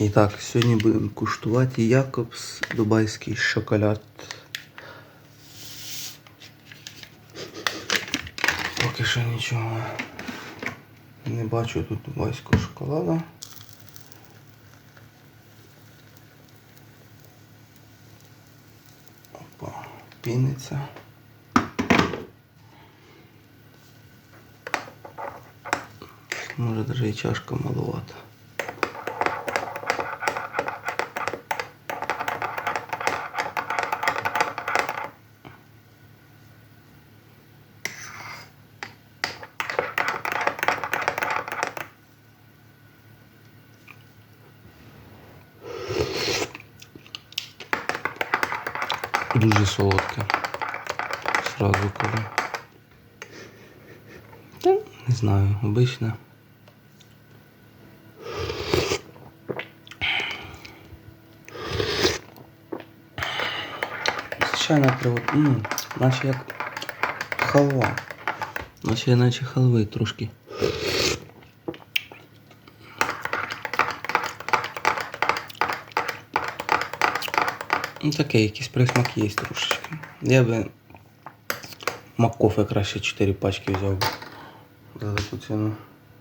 І так, сьогодні будемо куштувати Якобс Дубайський шоколад. Поки що нічого не бачу тут дубайського шоколада. Опа, піниться. Може і чашка маловата. Дуже солодке. Сразу кажу. Не знаю, обичне. Звичайно, привод, м, наче як халва. Наче наче халви трошки. Ну таке, якийсь присмак є трошечки. Я би Маккофе краще 4 пачки взяв би за таку ціну.